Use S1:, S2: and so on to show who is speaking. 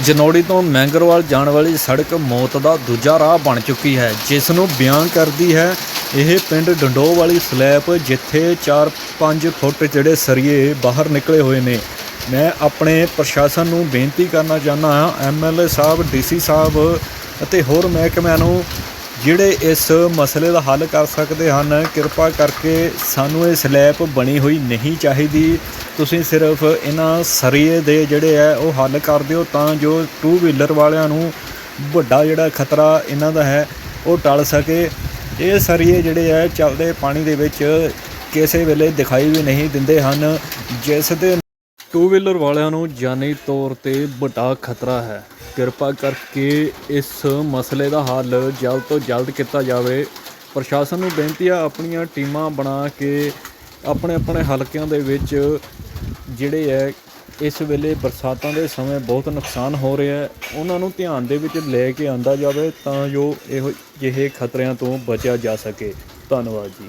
S1: ਜਨੌੜੀ ਤੋਂ ਮੈਂਗਰਵਾਲ ਜਾਣ ਵਾਲੀ ਸੜਕ ਮੌਤ ਦਾ ਦੂਜਾ ਰਾਹ ਬਣ ਚੁੱਕੀ ਹੈ, ਜਿਸ ਨੂੰ ਬਿਆਨ ਕਰਦੀ ਹੈ ਇਹ ਪਿੰਡ ਡੰਡੋ ਵਾਲੀ ਸਲੈਪ ਜਿੱਥੇ 4-5 ਫੁੱਟ ਜਿਹੜੇ ਸਰੀਏ ਬਾਹਰ ਨਿਕਲੇ ਹੋਏ ਨੇ। ਮੈਂ ਆਪਣੇ ਪ੍ਰਸ਼ਾਸਨ ਨੂੰ ਬੇਨਤੀ ਕਰਨਾ ਚਾਹੁੰਦਾ ਹਾਂ ਐਮਐਲਏ ਸਾਹਿਬ ਡੀਸੀ ਸਾਹਿਬ ਅਤੇ ਹੋਰ ਮਹਿਕਮਿਆਂ ਨੂੰ ਜਿਹੜੇ ਇਸ ਮਸਲੇ ਦਾ ਹੱਲ ਕਰ ਸਕਦੇ ਹਨ, ਕਿਰਪਾ ਕਰਕੇ ਸਾਨੂੰ ਇਹ ਸਲੈਪ ਬਣੀ ਹੋਈ ਨਹੀਂ ਚਾਹੀਦੀ। ਤੁਸੀਂ ਸਿਰਫ ਇਹਨਾਂ ਸਰੀਏ ਦੇ ਜਿਹੜੇ ਹੈ ਉਹ ਹੱਲ ਕਰ ਦਿਓ ਤਾਂ ਜੋ ਟੂ ਵੀਲਰ ਵਾਲਿਆਂ ਨੂੰ ਵੱਡਾ ਜਿਹੜਾ ਖਤਰਾ ਇਹਨਾਂ ਦਾ ਹੈ, ਉਹ ਟਲ ਸਕੇ। ਇਹ ਸਰੀਏ ਜਿਹੜੇ ਹੈ ਚੱਲਦੇ ਪਾਣੀ ਦੇ ਵਿੱਚ ਕਿਸੇ ਵੇਲੇ ਦਿਖਾਈ ਵੀ ਨਹੀਂ ਦਿੰਦੇ ਹਨ, ਜਿਸ ਦੇ ਟੂ ਵੀਲਰ ਵਾਲਿਆਂ ਨੂੰ ਜਾਨੀ ਤੌਰ ਤੇ ਵੱਡਾ ਖਤਰਾ ਹੈ। ਕਿਰਪਾ ਕਰਕੇ ਇਸ ਮਸਲੇ ਦਾ ਹੱਲ ਜਲਦ ਤੋਂ ਜਲਦ ਕੀਤਾ ਜਾਵੇ। ਪ੍ਰਸ਼ਾਸਨ ਨੂੰ ਬੇਨਤੀ ਆ, ਆਪਣੀਆਂ ਟੀਮਾਂ ਬਣਾ ਕੇ ਆਪਣੇ ਆਪਣੇ ਹਲਕਿਆਂ ਦੇ ਵਿੱਚ ਜਿਹੜੇ ਹੈ, ਇਸ ਵੇਲੇ ਬਰਸਾਤਾਂ ਦੇ ਸਮੇਂ ਬਹੁਤ ਨੁਕਸਾਨ ਹੋ ਰਿਹਾ ਹੈ। ਉਹਨਾਂ ਨੂੰ ਧਿਆਨ ਦੇ ਵਿੱਚ ਲੈ ਕੇ ਆਂਦਾ ਜਾਵੇ ਤਾਂ ਜੋ ਇਹੋ ਜਿਹੇ ਖਤਰਿਆਂ ਤੋਂ ਬਚਿਆ ਜਾ ਸਕੇ। ਧੰਨਵਾਦ ਜੀ।